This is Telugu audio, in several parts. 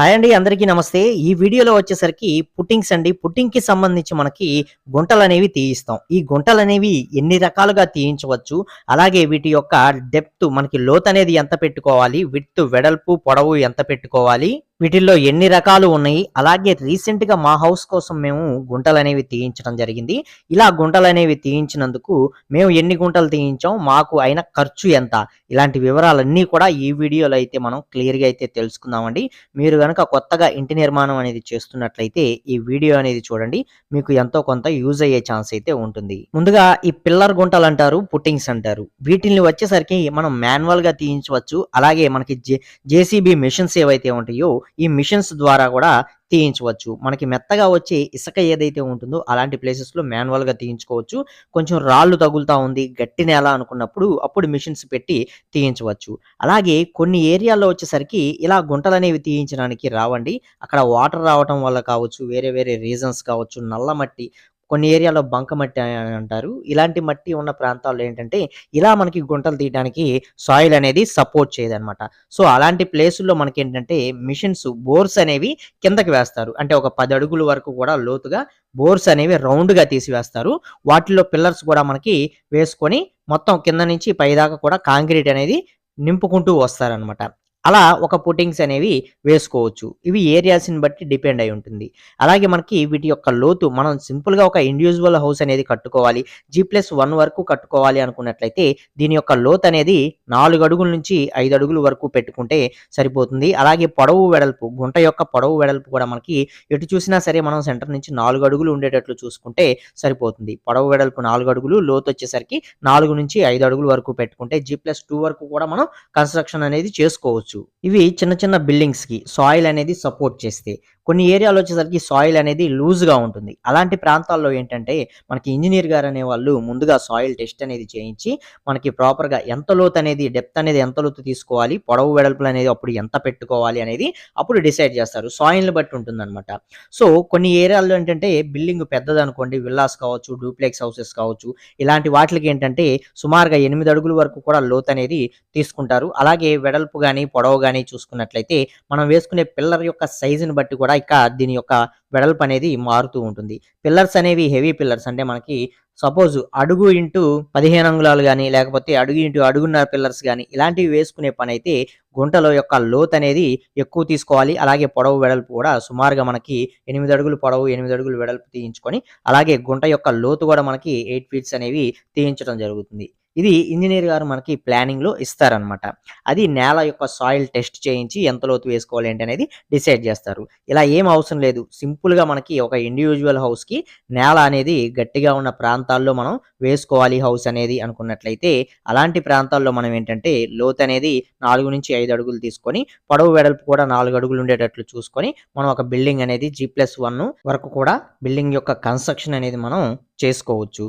హాయ్ అండి అందరికీ నమస్తే. ఈ వీడియోలో వచ్చేసరికి పుట్టింగ్స్ అండి. పుట్టింగ్కి సంబంధించి మనకి గుంటలు అనేవి తీయిస్తాం. ఈ గుంటలు అనేవి ఎన్ని రకాలుగా తీయించవచ్చు? అలాగే వీటి యొక్క డెప్త్ మనకి లోత్ అనేది ఎంత పెట్టుకోవాలి? విత్ వెడల్పు పొడవు ఎంత పెట్టుకోవాలి? వీటిల్లో ఎన్ని రకాలు ఉన్నాయి? అలాగే రీసెంట్గా మా హౌస్ కోసం మేము గుంటలు అనేవి తీయించడం జరిగింది. ఇలా గుంటలు అనేవి తీయించినందుకు మేము ఎన్ని గుంటలు తీయించాం? మాకు అయిన ఖర్చు ఎంత? ఇలాంటి వివరాలన్నీ కూడా ఈ వీడియోలో అయితే మనం క్లియర్గా అయితే తెలుసుకుందామండి. మీరు కనుక కొత్తగా ఇంటి నిర్మాణం అనేది చేస్తున్నట్లయితే ఈ వీడియో అనేది చూడండి. మీకు ఎంతో కొంత యూజ్ అయ్యే ఛాన్స్ అయితే ఉంటుంది. ముందుగా ఈ పిల్లర్ గుంటలు అంటారు పుట్టింగ్స్ అంటారు. వీటిని వచ్చేసరికి మనం మాన్యువల్గా తీయించవచ్చు. అలాగే మనకి జే జేసీబీ మిషన్స్ ఏవైతే ఉంటాయో ఈ మిషన్స్ ద్వారా కూడా తీయించవచ్చు. మనకి మెత్తగా వచ్చే ఇసుక ఏదైతే ఉంటుందో అలాంటి ప్లేసెస్లో మాన్యువల్గా తీయించుకోవచ్చు. కొంచెం రాళ్ళు తగులుతా ఉంది గట్టి నేల అనుకున్నప్పుడు అప్పుడు మిషన్స్ పెట్టి తీయించవచ్చు. అలాగే కొన్ని ఏరియాల్లో వచ్చేసరికి ఇలా గుంటలు అనేవి తీయించడానికి రావండి. అక్కడ వాటర్ రావటం వల్ల కావచ్చు వేరే వేరే రీజన్స్ కావచ్చు నల్ల మట్టి కొన్ని ఏరియాలో బంక మట్టి అని అంటారు. ఇలాంటి మట్టి ఉన్న ప్రాంతాల్లో ఏంటంటే ఇలా మనకి గుంటలు తీయడానికి సాయిల్ అనేది సపోర్ట్ చేయదనమాట సో అలాంటి ప్లేసుల్లో మనకి ఏంటంటే మిషన్స్ బోర్స్ అనేవి కిందకి వేస్తారు. అంటే ఒక పది అడుగుల వరకు కూడా లోతుగా బోర్స్ అనేవి రౌండ్గా తీసివేస్తారు. వాటిల్లో వాటిలో పిల్లర్స్ కూడా మనకి వేసుకొని మొత్తం కింద నుంచి పైదాకా కూడా కాంక్రీట్ అనేది నింపుకుంటూ వస్తారనమాట అలా ఒక పుట్టింగ్స్ అనేవి వేసుకోవచ్చు. ఇవి ఏరియాస్ని బట్టి డిపెండ్ అయి ఉంటుంది. అలాగే మనకి వీటి యొక్క లోతు మనం సింపుల్గా ఒక ఇండివిజువల్ హౌస్ అనేది కట్టుకోవాలి. జీ ప్లస్ వన్ వరకు కట్టుకోవాలి అనుకున్నట్లయితే దీని యొక్క లోత్ అనేది నాలుగు అడుగుల నుంచి ఐదు అడుగుల వరకు పెట్టుకుంటే సరిపోతుంది. అలాగే పొడవు వెడల్పు గుంట యొక్క పొడవు వెడల్పు కూడా మనకి ఎటు చూసినా సరే మనం సెంటర్ నుంచి నాలుగు అడుగులు ఉండేటట్లు చూసుకుంటే సరిపోతుంది. పొడవు వెడల్పు నాలుగు అడుగులు లోతు వచ్చేసరికి నాలుగు నుంచి ఐదు అడుగుల వరకు పెట్టుకుంటే జీ ప్లస్ టూ వరకు కూడా మనం కన్స్ట్రక్షన్ అనేది చేసుకోవచ్చు. ఇవి చిన్న చిన్న బిల్డింగ్స్కి సాయిల్ అనేది సపోర్ట్ చేస్తే కొన్ని ఏరియాలో వచ్చేసరికి సాయిల్ అనేది లూజ్గా ఉంటుంది. అలాంటి ప్రాంతాల్లో ఏంటంటే మనకి ఇంజనీర్ గారు అనే వాళ్ళు ముందుగా సాయిల్ టెస్ట్ అనేది చేయించి మనకి ప్రాపర్గా ఎంత లోతు అనేది డెప్త్ అనేది ఎంత లోతు తీసుకోవాలి పొడవు వెడల్పులు అనేది అప్పుడు ఎంత పెట్టుకోవాలి అనేది అప్పుడు డిసైడ్ చేస్తారు. సాయిల్ని బట్టి ఉంటుందన్నమాట. సో కొన్ని ఏరియాల్లో ఏంటంటే బిల్డింగ్ పెద్దది అనుకోండి విల్లాస్ కావచ్చు డూప్లెక్స్ హౌసెస్ కావచ్చు ఇలాంటి వాటికి ఏంటంటే సుమారుగా ఎనిమిది అడుగుల వరకు కూడా లోతు అనేది తీసుకుంటారు. అలాగే వెడల్పు కానీ పొడవు కానీ చూసుకున్నట్లయితే మనం వేసుకునే పిల్లర్ యొక్క సైజుని బట్టి కూడా ఇక దీని యొక్క వెడల్పు అనేది మారుతూ ఉంటుంది. పిల్లర్స్ అనేవి హెవీ పిల్లర్స్ అంటే మనకి సపోజ్ అడుగు ఇంటూ పదిహేను అంగుళాలు కానీ లేకపోతే అడుగు ఇంటూ అడుగున్నర పిల్లర్స్ కానీ ఇలాంటివి వేసుకునే పని అయితే గుంటలో యొక్క లోత్ అనేది ఎక్కువ తీసుకోవాలి. అలాగే పొడవు వెడల్పు కూడా సుమారుగా మనకి ఎనిమిది అడుగులు పొడవు ఎనిమిది అడుగులు వెడల్పు తీయించుకొని అలాగే గుంట యొక్క లోతు కూడా మనకి ఎయిట్ ఫీట్స్ అనేవి తీయించడం జరుగుతుంది. ఇది ఇంజనీర్ గారు మనకి ప్లానింగ్లో ఇస్తారనమాట అది నేల యొక్క సాయిల్ టెస్ట్ చేయించి ఎంత లోతు వేసుకోవాలి ఏంటి అనేది డిసైడ్ చేస్తారు. ఇలా ఏం అవసరం లేదు. సింపుల్గా మనకి ఒక ఇండివిజువల్ హౌస్కి నేల అనేది గట్టిగా ఉన్న ప్రాంతాల్లో మనం వేసుకోవాలి హౌస్ అనేది అనుకున్నట్లయితే అలాంటి ప్రాంతాల్లో మనం ఏంటంటే లోతు అనేది నాలుగు నుంచి ఐదు అడుగులు తీసుకొని పొడవు వెడల్పు కూడా నాలుగు అడుగులు ఉండేటట్లు చూసుకొని మనం ఒక బిల్డింగ్ అనేది జీ ప్లస్ వన్ వరకు కూడా బిల్డింగ్ యొక్క కన్స్ట్రక్షన్ అనేది మనం చేసుకోవచ్చు.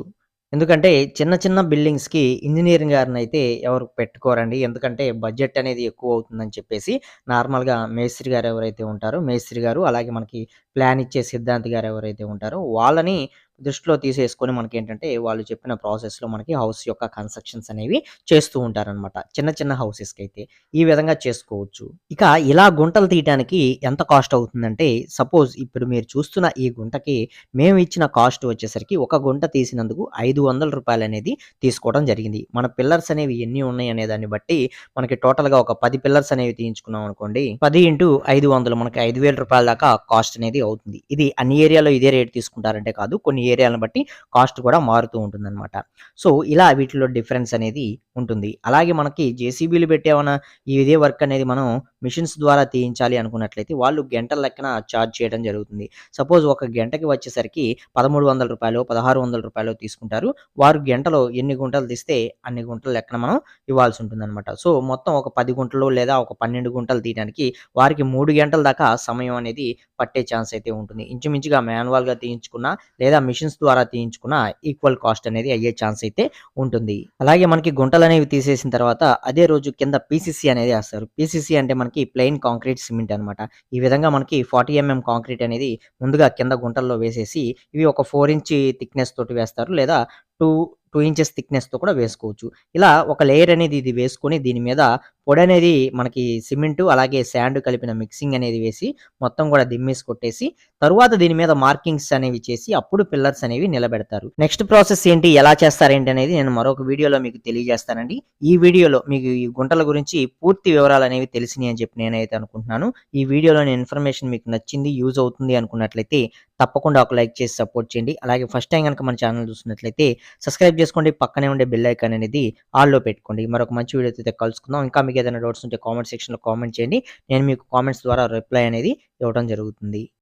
ఎందుకంటే చిన్న చిన్న బిల్డింగ్స్కి ఇంజనీరింగ్ గారిని అయితే ఎవరు పెట్టుకోరండి. ఎందుకంటే బడ్జెట్ అనేది ఎక్కువ అవుతుందని చెప్పేసి నార్మల్గా మేస్త్రి గారు ఎవరైతే ఉంటారో మేస్త్రి గారు అలాగే మనకి ప్లాన్ ఇచ్చే సిద్ధాంతి గారు ఎవరైతే ఉంటారో వాళ్ళని దృష్టిలో తీసేసుకొని మనకి ఏంటంటే వాళ్ళు చెప్పిన ప్రాసెస్లో మనకి హౌస్ యొక్క కన్స్ట్రక్షన్స్ అనేవి చేస్తూ ఉంటారనమాట చిన్న చిన్న హౌసెస్కి అయితే ఈ విధంగా చేసుకోవచ్చు. ఇక ఇలా గుంటలు తీయడానికి ఎంత కాస్ట్ అవుతుందంటే సపోజ్ ఇప్పుడు మీరు చూస్తున్న ఈ గుంటకి మేము ఇచ్చిన కాస్ట్ వచ్చేసరికి ఒక గుంట తీసినందుకు ఐదు వందల రూపాయలు అనేది తీసుకోవడం జరిగింది. మన పిల్లర్స్ అనేవి ఎన్ని ఉన్నాయి అనే దాన్ని బట్టి మనకి టోటల్గా ఒక పది పిల్లర్స్ అనేవి తీయించుకున్నాం అనుకోండి పది ఇంటూ ఐదు వందలు మనకి ఐదు వేల రూపాయల దాకా కాస్ట్ అనేది అవుతుంది. ఇది అన్ని ఏరియాలో ఇదే రేట్ తీసుకుంటారంటే కాదు కొన్ని ఏరియాలను బట్టి కాస్ట్ కూడా మారుతూ ఉంటుందన్నమాట. సో ఇలా వీటిలో డిఫరెన్స్ అనేది ఉంటుంది. అలాగే మనకి జేసీబీలు పెట్టేమన్నా ఇదే వర్క్ అనేది మనం మిషన్స్ ద్వారా తీయించాలి అనుకున్నట్లయితే వాళ్ళు గంటల లెక్కన ఛార్జ్ చేయడం జరుగుతుంది. సపోజ్ ఒక గంటకి వచ్చేసరికి పదమూడు వందల రూపాయలు పదహారు వందల రూపాయలు తీసుకుంటారు. వారు గంటలో ఎన్ని గుంటలు తీస్తే అన్ని గుంటల లెక్కన మనం ఇవ్వాల్సి ఉంటుంది అనమాట సో మొత్తం ఒక పది గుంటలు లేదా ఒక పన్నెండు గుంటలు తీయడానికి వారికి మూడు గంటల దాకా సమయం అనేది పట్టే ఛాన్స్ అయితే ఉంటుంది. ఇంచుమించుగా మాన్యువల్గా తీయించుకున్న లేదా మిషన్స్ ద్వారా తీయించుకున్న ఈక్వల్ కాస్ట్ అనేది అయ్యే ఛాన్స్ అయితే ఉంటుంది. అలాగే మనకి గుంటలు అనేవి తీసేసిన తర్వాత అదే రోజు కింద పీసీసీ అనేది వేస్తారు. పీసీసీ అంటే మనకి ప్లెయిన్ కాంక్రీట్ సిమెంట్ అనమాట ఈ విధంగా మనకి ఫార్టీ ఎంఎం కాంక్రీట్ అనేది ముందుగా కింద గుంటల్లో వేసేసి ఇవి ఒక ఫోర్ ఇంచ్ థిక్నెస్ తోటి వేస్తారు. లేదా టూ టూ ఇంచెస్ థిక్నెస్తో కూడా వేసుకోవచ్చు. ఇలా ఒక లేయర్ అనేది ఇది వేసుకొని దీని మీద పొడి అనేది మనకి సిమెంటు అలాగే శాండ్ కలిపిన మిక్సింగ్ అనేది వేసి మొత్తం కూడా దిమ్మేసి కొట్టేసి తరువాత దీని మీద మార్కింగ్స్ అనేవి చేసి అప్పుడు పిల్లర్స్ అనేవి నిలబెడతారు. నెక్స్ట్ ప్రాసెస్ ఏంటి ఎలా చేస్తారేంటి అనేది నేను మరొక వీడియోలో మీకు తెలియజేస్తానండి. ఈ వీడియోలో మీకు ఈ గుంటల గురించి పూర్తి వివరాలు అనేవి తెలిసినాయి అని చెప్పి నేనైతే అనుకుంటున్నాను. ఈ వీడియోలోని ఇన్ఫర్మేషన్ మీకు నచ్చింది యూజ్ అవుతుంది అనుకున్నట్లయితే తప్పకుండా ఒక లైక్ చేసి సపోర్ట్ చేయండి. అలాగే ఫస్ట్ టైం కనుక మన ఛానల్ చూసినట్లయితే సబ్స్క్రైబ్ చేసుకోండి పక్కనే ఉండే బెల్ ఐకాన్ అనేది ఆల్లో పెట్టుకోండి. మరొక మంచి వీడియో అయితే కలుసుకుందాం. ఇంకా మీకు ఏదైనా డౌట్స్ ఉంటే కామెంట్ సెక్షన్లో కామెంట్ చేయండి. నేను మీకు కామెంట్స్ ద్వారా రిప్లై అనేది ఇవ్వడం జరుగుతుంది.